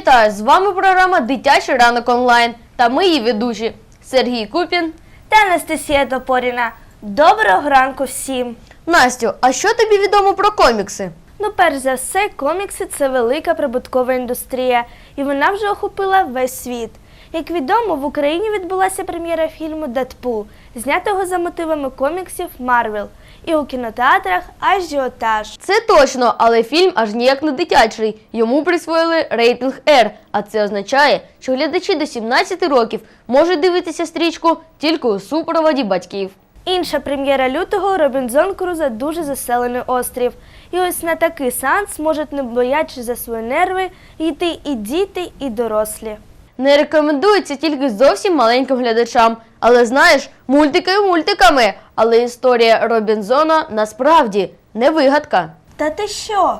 Вітаю! З вами програма Дитячий ранок онлайн та ми її ведучі Сергій Купін. та Анастасія Топоріна. Доброго ранку всім! Настю, а що тобі відомо про комікси? Ну, перш за все, комікси це велика прибуткова індустрія, і вона вже охопила весь світ. Як відомо, в Україні відбулася прем'єра фільму Дедпул, знятого за мотивами коміксів Марвел. І у кінотеатрах ажіотаж. Це точно, але фільм аж ніяк не дитячий. Йому присвоїли рейтинг R, а це означає, що глядачі до 17 років можуть дивитися стрічку тільки у супроводі батьків. Інша прем'єра лютого Робінзон Круза дуже заселений острів. І ось на такий сеанс можуть, не боячись за свої нерви, йти і діти, і дорослі. Не рекомендується тільки зовсім маленьким глядачам. Але знаєш, мультики мультиками. Але історія Робінзона насправді не вигадка. Та ти що?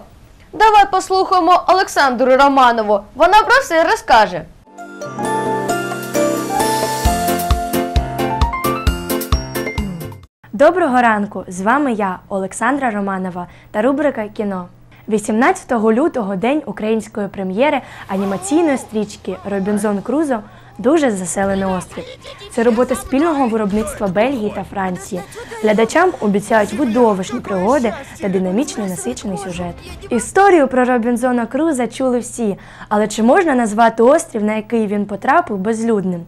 Давай послухаємо Олександру Романову. Вона про все розкаже. Доброго ранку! З вами я, Олександра Романова та рубрика Кіно. 18 лютого день української прем'єри анімаційної стрічки Робінзон Крузо дуже заселений острів. Це робота спільного виробництва Бельгії та Франції. Глядачам обіцяють видовищні пригоди та динамічний насичений сюжет. Історію про Робінзона Круза чули всі, але чи можна назвати острів, на який він потрапив, безлюдним?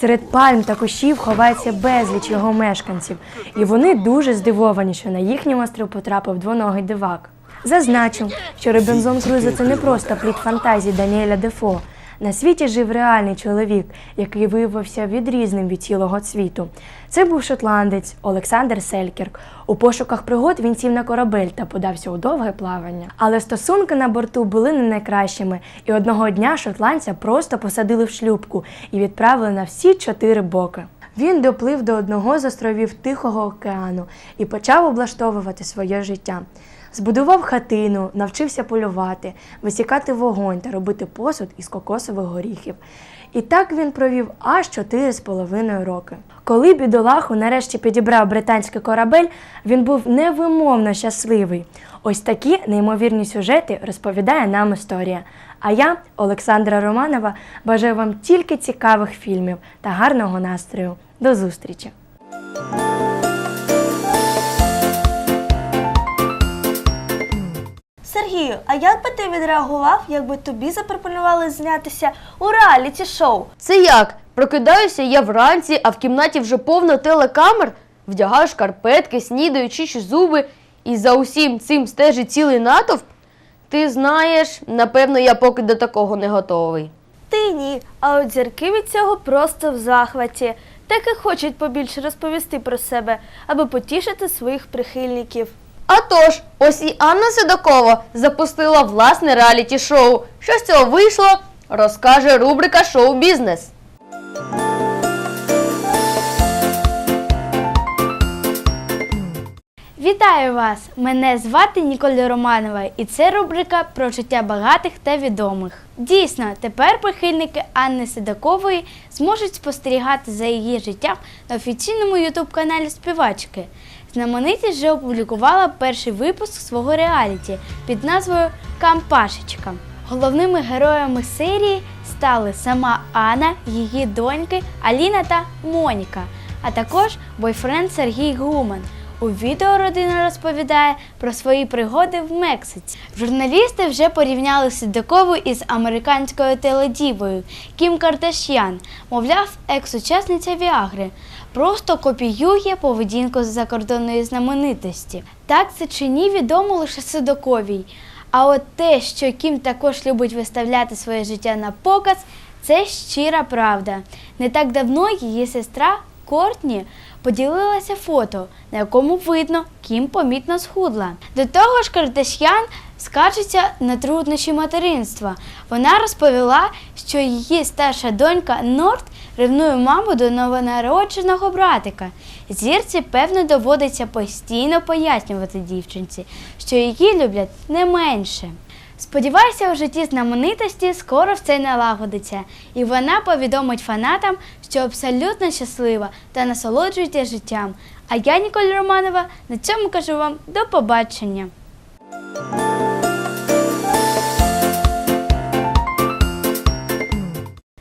Серед пальм та кущів ховається безліч його мешканців, і вони дуже здивовані, що на їхній острів потрапив двоногий дивак. Зазначу, що Робінзон Крузо це не просто плід фантазії Даніеля Дефо. На світі жив реальний чоловік, який виявився відрізним від цілого світу. Це був шотландець Олександр Селькерк. У пошуках пригод він сів на корабель та подався у довге плавання. Але стосунки на борту були не найкращими, і одного дня шотландця просто посадили в шлюпку і відправили на всі чотири боки. Він доплив до одного з островів Тихого океану і почав облаштовувати своє життя. Збудував хатину, навчився полювати, висікати вогонь та робити посуд із кокосових горіхів. І так він провів аж чотири з половиною роки. Коли бідолаху нарешті підібрав британський корабель, він був невимовно щасливий. Ось такі неймовірні сюжети розповідає нам історія. А я, Олександра Романова, бажаю вам тільки цікавих фільмів та гарного настрою. До зустрічі! Сергію, а як би ти відреагував, якби тобі запропонували знятися у реаліті шоу? Це як? Прокидаюся я вранці, а в кімнаті вже повно телекамер, вдягаю шкарпетки, снідаю, чищу зуби, і за усім цим стежить цілий натовп? Ти знаєш, напевно, я поки до такого не готовий. Ти ні, а от зірки від цього просто в захваті. Так і хочуть побільше розповісти про себе, аби потішити своїх прихильників. А тож, ось і Анна Седокова запустила власне реаліті-шоу. Що з цього вийшло, розкаже рубрика Шоу-бізнес. Вітаю вас! Мене звати Ніколя Романова, і це рубрика про життя багатих та відомих. Дійсно, тепер прихильники Анни Седакової зможуть спостерігати за її життям на офіційному ютуб-каналі співачки. Знаменитість вже опублікувала перший випуск свого реаліті під назвою Кампашечка. Головними героями серії стали сама Анна, її доньки Аліна та Моніка, а також бойфренд Сергій Гуман. У відео родина розповідає про свої пригоди в Мексиці. Журналісти вже порівняли Сідакову із американською теледівою Кім Кардаш'ян. Мовляв, екс-учасниця Віагри просто копіює поведінку закордонної знаменитості. Так це чи ні, відомо лише Сидаковій. А от те, що Кім також любить виставляти своє життя на показ, це щира правда. Не так давно її сестра Кортні поділилася фото, на якому видно, Кім помітно схудла. До того ж, Кардаш'ян скаржиться на труднощі материнства. Вона розповіла, що її старша донька Норт ревнує маму до новонародженого братика. Зірці, певно, доводиться постійно пояснювати дівчинці, що її люблять не менше. Сподіваюся, у житті знаменитості скоро все налагодиться, і вона повідомить фанатам, що абсолютно щаслива та насолоджується життям. А я, Ніколь Романова, на цьому кажу вам до побачення.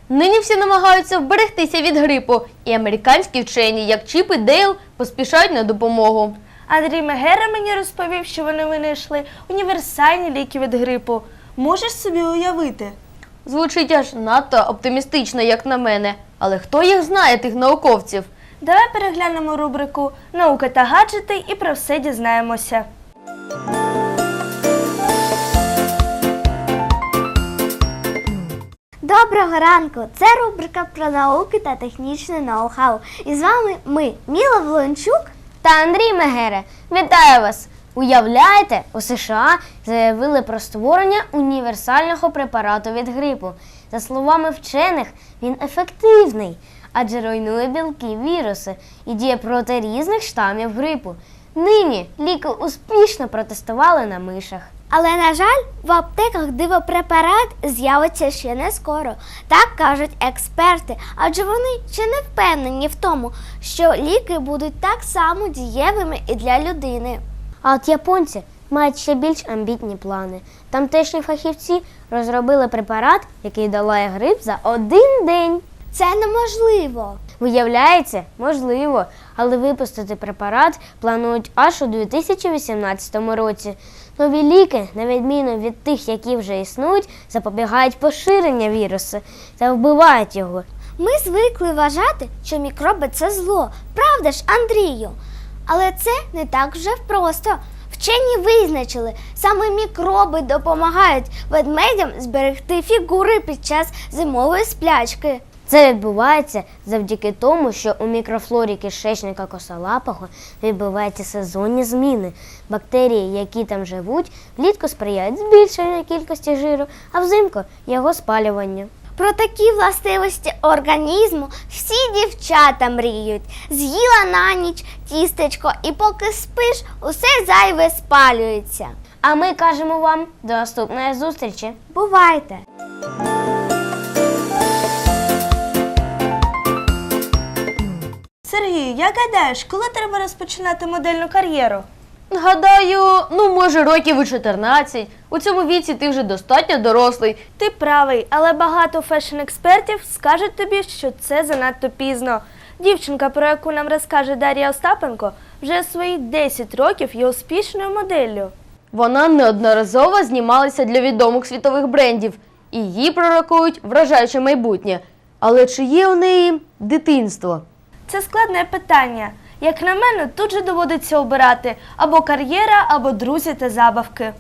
Нині всі намагаються вберегтися від грипу, і американські вчені, як Чіп і Дейл, поспішають на допомогу. Андрій Мегера мені розповів, що вони винайшли універсальні ліки від грипу. Можеш собі уявити? Звучить аж надто оптимістично, як на мене. Але хто їх знає, тих науковців? Давай переглянемо рубрику Наука та гаджети і про все дізнаємося. Доброго ранку! Це рубрика про науки та технічне ноу-хау. І з вами ми, Міла Волончук. Та Андрій Мегере. Вітаю вас! Уявляєте, у США заявили про створення універсального препарату від грипу. За словами вчених, він ефективний, адже руйнує білки, віруси і діє проти різних штамів грипу. Нині ліки успішно протестували на мишах. Але, на жаль, в аптеках дивопрепарат з'явиться ще не скоро. Так кажуть експерти, адже вони ще не впевнені в тому, що ліки будуть так само дієвими і для людини. А от японці мають ще більш амбітні плани. Тамтешні фахівці розробили препарат, який долає грип за один день. Це неможливо. Виявляється, можливо, але випустити препарат планують аж у 2018 році. Нові ліки, на відміну від тих, які вже існують, запобігають поширення вірусу та вбивають його. Ми звикли вважати, що мікроби це зло. Правда ж, Андрію? Але це не так вже просто. Вчені визначили, саме мікроби допомагають ведмедям зберегти фігури під час зимової сплячки. Це відбувається завдяки тому, що у мікрофлорі кишечника косолапого відбуваються сезонні зміни. Бактерії, які там живуть, влітку сприяють збільшенню кількості жиру, а взимку його спалюванню. Про такі властивості організму всі дівчата мріють. З'їла на ніч тістечко, і поки спиш, усе зайве спалюється. А ми кажемо вам до наступної зустрічі. Бувайте! Сергію, як гадаєш, коли треба розпочинати модельну кар'єру? Гадаю, ну може років у 14. У цьому віці ти вже достатньо дорослий. Ти правий, але багато фешн-експертів скажуть тобі, що це занадто пізно. Дівчинка, про яку нам розкаже Дар'я Остапенко, вже свої 10 років є успішною моделлю. Вона неодноразово знімалася для відомих світових брендів, і їй пророкують вражаюче майбутнє. Але чи є у неї дитинство? Це складне питання. Як на мене, тут же доводиться обирати або кар'єра, або друзі та забавки.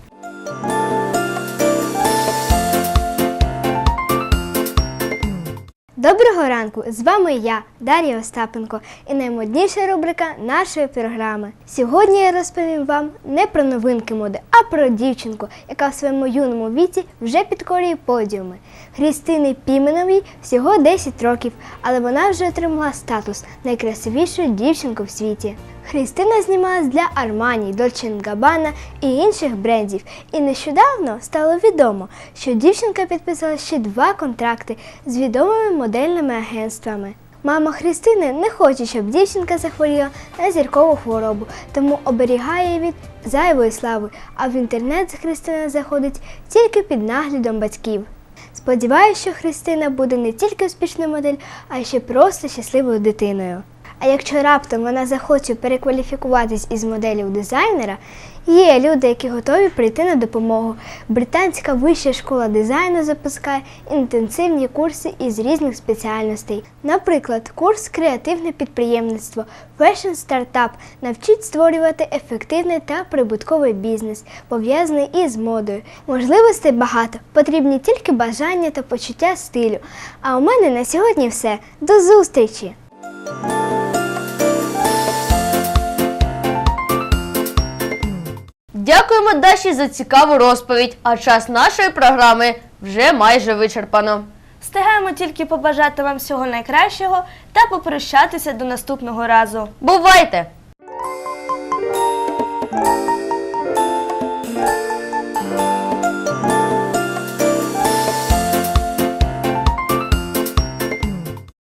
Доброго ранку! З вами я, Дар'я Остапенко, і наймодніша рубрика нашої програми. Сьогодні я розповім вам не про новинки моди, а про дівчинку, яка в своєму юному віці вже підкорює подіуми. Христини Піменовій всього 10 років, але вона вже отримала статус найкрасивішої дівчинки в світі. Христина знімалась для Armani, Dolce Gabbana і інших брендів. І нещодавно стало відомо, що дівчинка підписала ще два контракти з відомими модельними агентствами. Мама Христини не хоче, щоб дівчинка захворіла на зіркову хворобу, тому оберігає від зайвої слави, а в інтернет Христина заходить тільки під наглядом батьків. Сподіваюся, що Христина буде не тільки успішною модель, а ще просто щасливою дитиною. А якщо раптом вона захоче перекваліфікуватись із моделі у дизайнера, є люди, які готові прийти на допомогу. Британська вища школа дизайну запускає інтенсивні курси із різних спеціальностей. Наприклад, курс Креативне підприємництво, Fashion Startup навчить створювати ефективний та прибутковий бізнес, пов'язаний із модою. Можливостей багато, потрібні тільки бажання та почуття стилю. А у мене на сьогодні все. До зустрічі! Дякуємо Даші за цікаву розповідь, а час нашої програми вже майже вичерпано. Встигаємо тільки побажати вам всього найкращого та попрощатися до наступного разу. Бувайте!